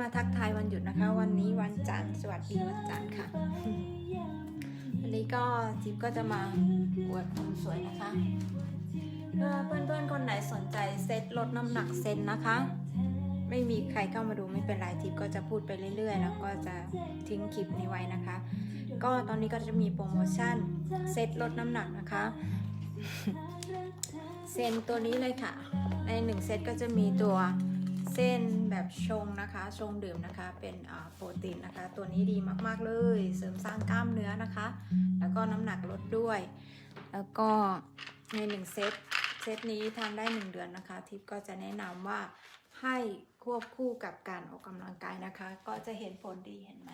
มาทักทายวันหยุดนะคะ วันนี้วันจันทร์สวัสดีวันจันทร์ค่ะ วันนี้ก็จิ๊บก็จะมาอวดความสวยนะคะเพื่อเพื่อนๆคนไหนสนใจเซ็ตลดน้ำหนักเซนนะคะ ไม่มีใครเข้ามาดูไม่เป็นไรทิปก็จะพูดไปเรื่อย ๆ แล้วก็จะทิ้งคลิปนี้ไว้นะคะ ก็ตอนนี้ก็จะมีโปรโมชั่นเซ็ตลดน้ำหนักนะคะ เซนตัวนี้เลยค่ะ ในหนึ่งเซตก็จะมีตัว เส้นแบบชงนะคะชงดื่มนะคะเป็นโปรตีนนะคะ ตัวนี้ดีมากๆเลย เสริมสร้างกล้ามเนื้อนะคะ แล้วก็น้ำหนักลดด้วย แล้วก็ในหนึ่งเซตเซตนี้ทานได้ 1 เดือนนะคะ ทิปก็จะแนะนำว่าให้ควบคู่กับการออกกำลังกายนะคะ ก็จะเห็นผลดีเห็นไหม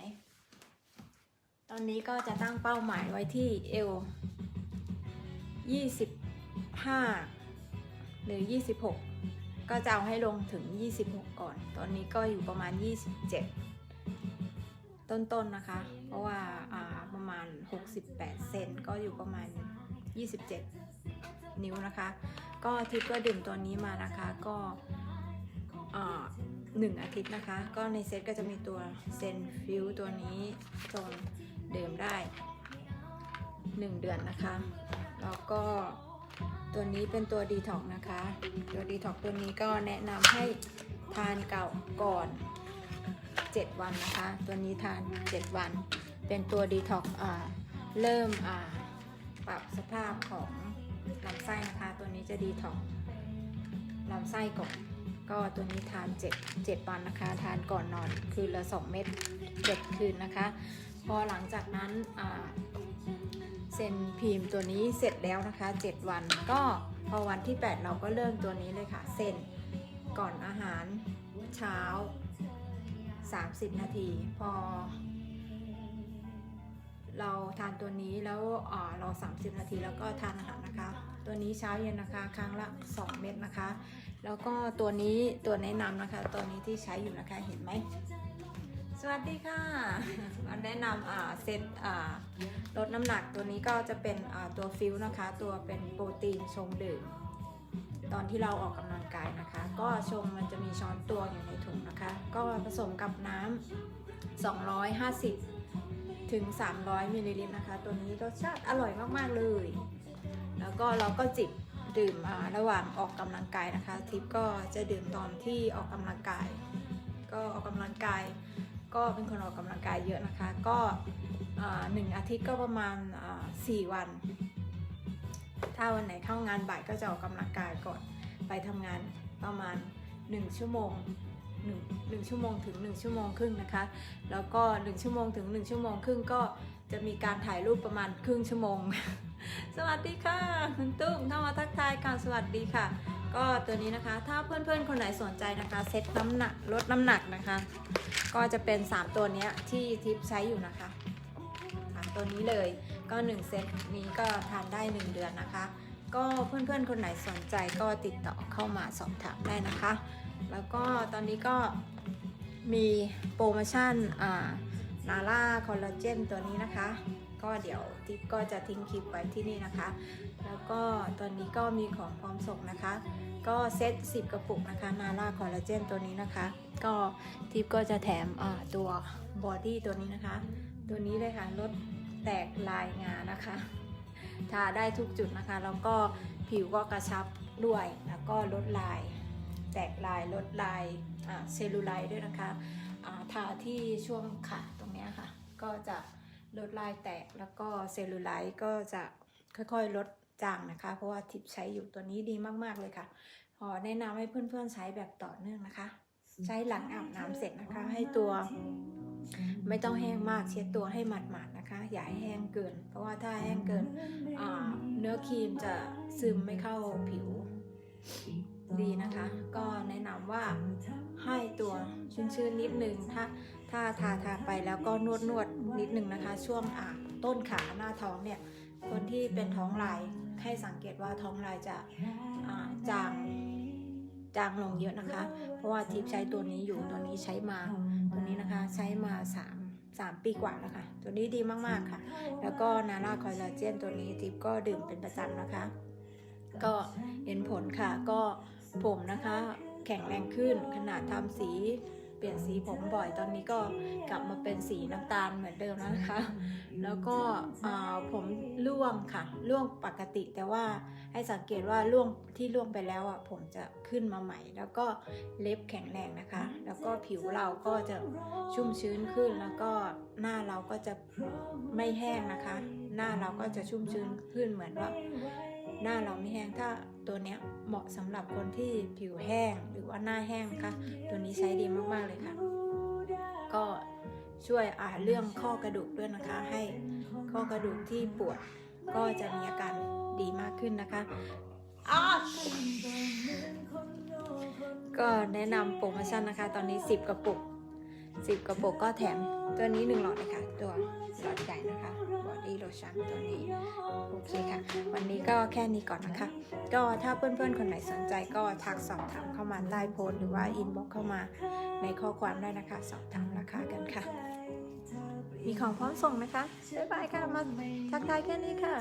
ตอนนี้ก็จะตั้งเป้าหมายไว้ที่เอว25 หรือ 26 ก็จะเอาให้ลงถึง 26 ก่อน ตอนนี้ก็อยู่ประมาณ 27 ต้นๆนนะคะ เพราะว่าาประมาณ 68 เซนก็อยู่ประมาณ 27 นิ้วนะคะ ก็ทิปก็ดื่มตัวนี้มานะคะ ก็หนึ่งอาทิตย์นะคะ ก็ในเซตก็จะมีตัวเซนฟิวตัวนี้ทนดื่มได้ 1 เดือนนะคะ แล้วก็ ตัวนี้เป็นตัวดีท็อกนะคะ ตัวดีท็อกตัวนี้ก็แนะนำให้ทานเก่าก่อน 7 วันนะคะ ตัวนี้ทาน 7 วัน เป็นตัวดีท็อกเริ่มปรับสภาพของลำไส้นะคะ ตัวนี้จะดีท็อกลำไส้ก่อน ก็ตัวนี้ทาน 7 7 วันนะคะ ทานก่อนนอนคืนละ 2 เม็ด7คืนนะคะ พอหลังจากนั้น เซนพิมพ์ตัวนี้เสร็จแล้วนะคะ 7 วันก็พอวันที่ 8 เราก็เริ่มตัวนี้เลยค่ะ เซนก่อนอาหารเช้า 30 นาที พอ เราทานตัวนี้แล้วอ่าเรา30 นาทีแล้วก็ทานอาหารนะคะ ตัวนี้เช้าเย็นนะคะครั้งละ 2 เม็ดนะคะ แล้วก็ตัวนี้ตัวแนะนำนะคะ ตัวนี้ที่ใช้อยู่นะคะเห็นไหม สวัสดีค่ะมาแนะนำเซตลดน้ำหนักตัวนี้ก็จะเป็นตัวฟิวนะคะ ตัวเป็นโปรตีนชงดื่ม ตอนที่เราออกกำลังกายนะคะ ก็ชงมันจะมีช้อนตวงอยู่ในถุงนะคะ ก็ผสมกับน้ำ250 ถึง 300มิลลิลิตรนะคะ ตัวนี้รสชาติอร่อยมากๆเลย แล้วก็เราก็จิบดื่มระหว่างออกกำลังกายนะคะ ทิปก็จะดื่มตอนที่ออกกำลังกาย ก็ออกกำลังกาย ก็เป็นคนออกกำลังกายเยอะนะคะ ก็หนึ่งอาทิตย์ก็ประมาณอ่าสี่วัน ถ้าวันไหนเข้างานบ่ายก็จะออกกำลังกายก่อนไปทำงานประมาณ 1 ชั่วโมง1 1ชั่วโมงถึง 1 ชั่วโมงครึ่งนะคะ แล้วก็ 1 ชั่วโมงถึง 1 ชั่วโมงครึ่งก็จะมีการถ่ายรูปประมาณครึ่งชั่วโมง สวัสดีค่ะ คุณตุ้มเข้ามาทักทายค่ะสวัสดีค่ะ ก็ตัวนี้นะคะ ถ้าเพื่อนๆ คนไหนสนใจนะคะเซ็ตน้ำหนักลดน้ำหนักนะคะ ก็จะเป็น 3 ตัวนี้ที่ทิปใช้อยู่นะคะสามตัวนี้เลยก็ 1 เซตนี้ก็ทานได้ 1 เดือนนะคะ ก็เพื่อนๆ คนไหนสนใจก็ติดต่อเข้ามาสอบถามได้นะคะ แล้วก็ตอนนี้ก็มีโปรโมชั่นอ่า นาร่าคอลลาเจนตัวนี้นะคะ ก็เดี๋ยวทิปก็จะทิ้งคลิปไว้ที่นี่นะคะ แล้วก็ตอนนี้ก็มีของพร้อมส่งนะคะ ก็เซต10 กระปุกนะคะนาร่าคอลลาเจนตัวนี้นะคะ ก็ทิปก็จะแถมตัวบอดี้ตัวนี้นะคะ ตัวนี้เลยค่ะลดแตกลายงานะคะทาได้ทุกจุดนะคะ แล้วก็ผิวก็กระชับด้วยแล้วก็ลดลาย แตกลายลดลายเซลลูไลท์ด้วยนะคะ ทาที่ช่วงขาตรงนี้ค่ะ ก็จะลดลายแตกแล้วก็เซลลูไลท์ก็จะค่อยๆลดจางนะคะ เพราะว่าทิปใช้อยู่ตัวนี้ดีมากๆเลยค่ะขอแนะนำให้เพื่อนๆใช้แบบต่อเนื่องนะคะ ใช้หลังอาบน้ำเสร็จนะคะ ให้ตัวไม่ต้องแห้งมากเช็ดตัวให้หมาดๆนะคะ อย่าให้แห้งเกิน เพราะว่าถ้าแห้งเกินเนื้อครีมจะซึมไม่เข้าผิว ดีนะคะ ก็แนะนำว่าให้ตัวชื้นๆนิดนึงถ้าถ้าทาทาไปแล้วก็นวดนวดนิดนึงนะคะ ช่วงอ่าต้นขาหน้าท้องเนี่ยคนที่เป็นท้องลายให้สังเกตว่าท้องลายจะจางจางลงเยอะนะคะ เพราะว่าทิปใช้ตัวนี้อยู่ตัวนี้ใช้มาตัวนี้นะคะใช้มา3 3 ปีกว่าแล้วค่ะ ตัวนี้ดีมากๆค่ะ แล้วก็นาร่าคอลลาเจนตัวนี้ทิปก็ดื่มเป็นประจำนะคะ ก็เห็นผลค่ะก็ ผมนะคะ แข็งแรงขึ้นขนาดทำสีเปลี่ยนสีผมบ่อยตอนนี้ก็กลับมาเป็นสีน้ำตาลเหมือนเดิมแล้วนะคะ แล้วก็อ่าผมร่วงค่ะร่วงปกติแต่ว่าให้สังเกตว่าร่วงที่ร่วงไปแล้วอะผมจะขึ้นมาใหม่ แล้วก็เล็บแข็งแรงนะคะ แล้วก็ผิวเราก็จะชุ่มชื้นขึ้นแล้วก็หน้าเราก็จะไม่แห้งนะคะ หน้าเราก็จะชุ่มชื้นขึ้นเหมือนว่า หน้าเราไม่แห้งถ้าตัวเนี้ยเหมาะสำหรับคนที่ผิวแห้งหรือว่าหน้าแห้งนะคะตัวนี้ใช้ดีมากๆเลยค่ะ ก็ช่วยอ่าเรื่องข้อกระดูกด้วยนะคะ ให้ข้อกระดูกที่ปวดก็จะมีอาการดีมากขึ้นนะคะก็แนะนำโปรโมชั่นนะคะ ตอนนี้ 10 กระปุก 10 กระปุกก็แถมตัวนี้ 1 หลอดเลยค่ะ ตัวหลอดใหญ่นะคะบอดี้โลชั่นตัวนี้ โอเคค่ะ วันนี้ก็แค่นี้ก่อนนะคะ ก็ถ้าเพื่อนๆ คนไหนสนใจก็ทักสอบถามเข้ามาใต้โพสต์หรือว่าอินบ็อกเข้ามาในข้อความได้นะคะ สอบถามราคากันค่ะ มีของพร้อมส่งนะคะบ๊ายบายค่ะมาทักทายแค่นี้ค่ะ